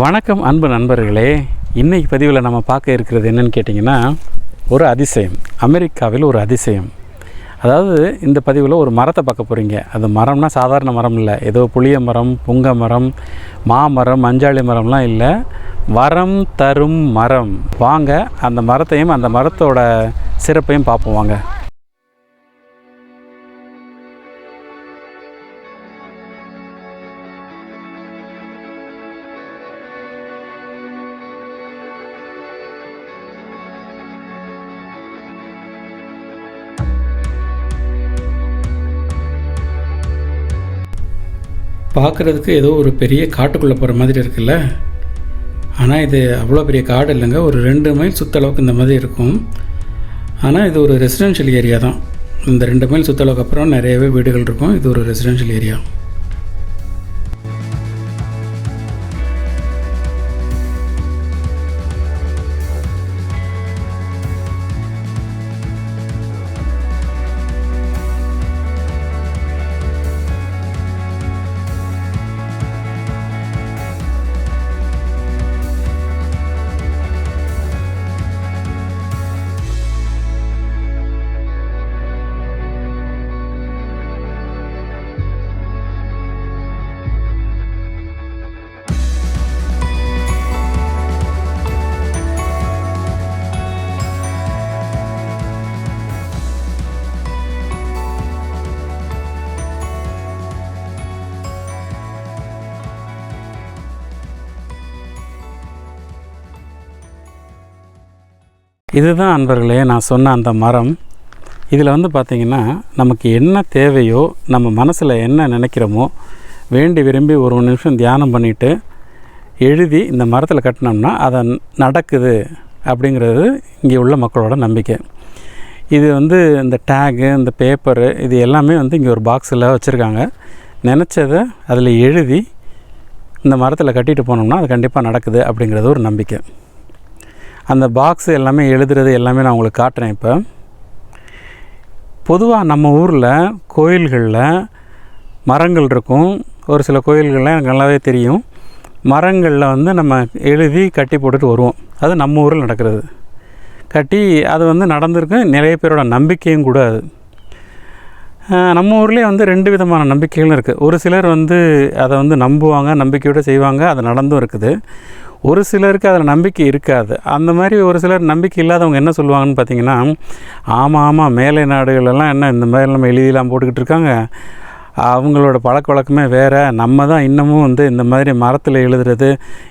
வணக்கம் அன்பு நண்பர்களே. இன்னைக்கு பதிவில் நம்ம பார்க்க இருக்கிறது என்னன்னு கேட்டிங்கன்னா ஒரு அதிசயம். அமெரிக்காவில் ஒரு அதிசயம். அதாவது இந்த பதிவில் ஒரு மரத்தை பார்க்க போகிறீங்க அது மரம்னா சாதாரண மரம் இல்லை. ஏதோ புளிய மரம் புங்க மரம் மாமரம் மஞ்சாளி மரம்லாம் இல்லை. வரம் தரும் மரம். வாங்க அந்த மரத்தையும் அந்த மரத்தோட சிறப்பையும் பார்ப்போம். வாங்க. பார்க்குறதுக்கு ஏதோ ஒரு பெரிய காட்டுக்குள்ளே போகிற மாதிரி இருக்குல்ல? ஆனால் இது அவ்வளோ பெரிய காடு இல்லைங்க. ஒரு ரெண்டு மைல் சுற்றளவுக்கு இந்த மாதிரி இருக்கும். ஆனால் இது ஒரு ரெசிடென்ஷியல் ஏரியா தான். இந்த ரெண்டு மைல் சுற்றளவுக்கு அப்புறம் நிறையவே வீடுகள் இருக்கும். இது ஒரு ரெசிடென்ஷியல் ஏரியா இதுதான் அன்பர்களே நான் சொன்ன அந்த மரம். இதில் வந்து பார்த்திங்கன்னா நமக்கு என்ன தேவையோ நம்ம மனசில் என்ன நினைக்கிறோமோ வேண்டி விரும்பி ஒரு நிமிஷம் தியானம் பண்ணிவிட்டு எழுதி இந்த மரத்தில் கட்டினோம்னா அதை நடக்குது அப்படிங்கிறது இங்கே உள்ள மக்களோட நம்பிக்கை. இது வந்து இந்த டேகு இந்த பேப்பரு இது எல்லாமே வந்து இங்கே ஒரு பாக்ஸில் வச்சுருக்காங்க. நினச்சதை அதில் எழுதி இந்த மரத்தில் கட்டிட்டு போனோம்னா அது கண்டிப்பாக நடக்குது அப்படிங்கிறது ஒரு நம்பிக்கை. அந்த பாக்ஸ் எல்லாமே எழுதுறது எல்லாமே நான் உங்களுக்கு காட்டுறேன் இப்போ. பொதுவாக நம்ம ஊரில் கோயில்களில் மரங்கள் இருக்கும். ஒரு சில கோயில்கள்லாம் எனக்கு நல்லாவே தெரியும். மரங்களில் வந்து நம்ம எழுதி கட்டி போட்டுட்டு வருவோம். அது நம்ம ஊரில் நடக்கிறது. கட்டி அது வந்து நடந்திருக்கு. நிறைய பேரோட நம்பிக்கையும் கூட அது. நம்ம ஊர்லேயே வந்து ரெண்டு விதமான நம்பிக்கைகளும் இருக்குது ஒரு சிலர் வந்து அதை வந்து நம்புவாங்க நம்பிக்கையோடு செய்வாங்க அது நடந்தும் இருக்குது. ஒரு சிலருக்கு அதில் நம்பிக்கை இருக்காது. அந்த மாதிரி ஒரு சிலர் நம்பிக்கை இல்லாதவங்க என்ன சொல்லுவாங்கன்னு பார்த்தீங்கன்னா ஆமாம் ஆமாம் மேலை நாடுகளெல்லாம் என்ன இந்த மாதிரி நம்ம எழுதிலாம் போட்டுக்கிட்டு இருக்காங்க. அவங்களோட பழக்க வழக்கமே வேறு. நம்ம தான் இன்னமும் வந்து இந்த மாதிரி மரத்தில் எழுதுறது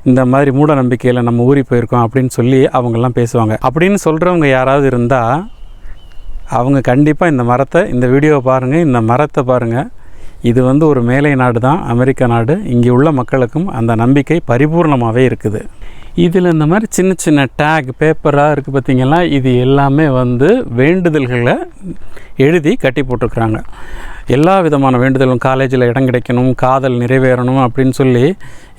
இந்த மாதிரி மூட நம்பிக்கையில் நம்ம ஊறி போயிருக்கோம் அப்படின்னு சொல்லி அவங்கெல்லாம் பேசுவாங்க. அப்படின்னு சொல்கிறவங்க யாராவது இருந்தால் அவங்க கண்டிப்பாக இந்த மரத்தை இந்த வீடியோவை பாருங்கள் இந்த மரத்தை பாருங்கள் இது வந்து ஒரு மேலை நாடு தான் அமெரிக்க நாடு. இங்கே உள்ள மக்களுக்கும் அந்த நம்பிக்கை பரிபூர்ணமாகவே இருக்குது. இதில் இந்த மாதிரி சின்ன சின்ன டேக் பேப்பராக இருக்குது பார்த்திங்கன்னா இது எல்லாமே வந்து வேண்டுதல்களை எழுதி கட்டி போட்டிருக்கிறாங்க. எல்லா விதமான வேண்டுதலும் காலேஜில் இடம் கிடைக்கணும் காதல் நிறைவேறணும் அப்படின்னு சொல்லி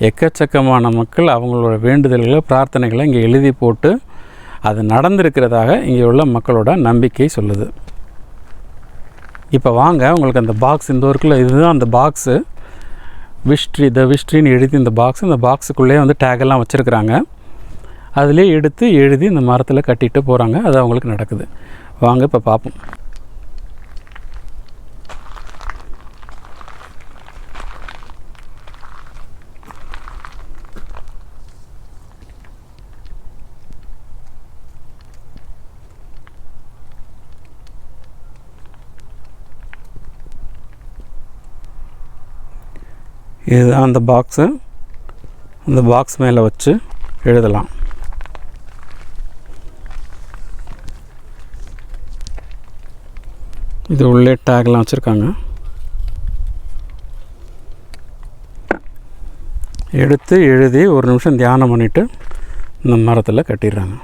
எக்கச்சக்கமான மக்கள் அவங்களோட வேண்டுதல்களை பிரார்த்தனைகளை இங்கே எழுதி போட்டு அது நடந்திருக்கிறதாக இங்கே உள்ள மக்களோட நம்பிக்கை சொல்லுது. இப்போ வாங்க உங்களுக்கு அந்த பாக்ஸ் இந்த ஒர்க்கில் இதுதான் அந்த பாக்ஸு விஷ்ட்ரி த விஷ்ட்ரின்னு எழுதி இந்த பாக்ஸ் இந்த பாக்ஸுக்குள்ளேயே வந்து டேகெல்லாம் வச்சுருக்குறாங்க. அதிலே எடுத்து எழுதி இந்த மரத்தில் கட்டிட்டு போகிறாங்க அது அவங்களுக்கு நடக்குது. வாங்க இப்போ பார்ப்போம். இதுதான் அந்த பாக்ஸு அந்த பாக்ஸ் மேலே வச்சு எழுதலாம். இது உள்ளே டேக்லாம் வச்சுருக்காங்க. எடுத்து எழுதி ஒரு நிமிஷம் தியானம் பண்ணிவிட்டு இந்த மரத்தில் கட்டிடுறாங்க.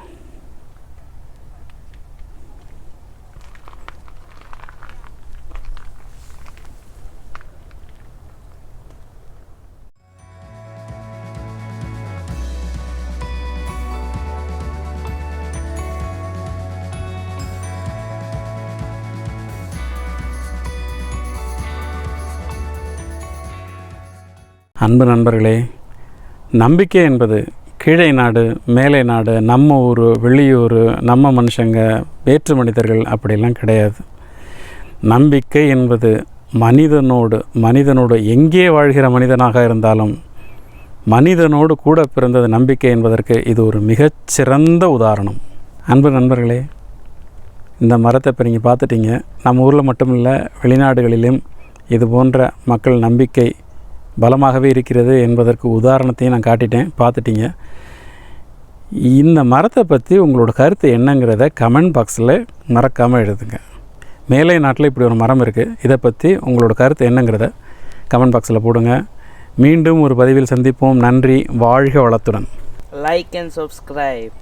அன்பு நண்பர்களே நம்பிக்கை என்பது கீழே நாடு மேலை நாடு நம்ம ஊர் வெளியூர் நம்ம மனுஷங்க வேற்று மனிதர்கள் அப்படிலாம் கிடையாது. நம்பிக்கை என்பது மனிதனோடு மனிதனோடு எங்கே வாழ்கிற மனிதனாக இருந்தாலும் மனிதனோடு கூட பிறந்தது நம்பிக்கை என்பதற்கு இது ஒரு மிகச்சிறந்த உதாரணம். அன்பு நண்பர்களே இந்த மரத்தை இப்போ நீங்கள் பார்த்துட்டீங்க. நம்ம ஊரில் மட்டும் இல்லை வெளிநாடுகளிலும் இது போன்ற மக்கள் நம்பிக்கை பலமாகவே இருக்கிறது என்பதற்கு உதாரணத்தையும் நான் காட்டிட்டேன். பார்த்துட்டிங்க. இந்த மரத்தை பற்றி உங்களோட கருத்து என்னங்கிறத கமெண்ட் பாக்ஸில் மறக்காமல் எழுதுங்க. மேலை நாட்டில் இப்படி ஒரு மரம் இருக்குது இதை பற்றி உங்களோட கருத்து என்னங்கிறத கமெண்ட் பாக்ஸில் போடுங்க. மீண்டும் ஒரு பதிவில் சந்திப்போம். நன்றி. வாழ்க வளத்துடன். Like and subscribe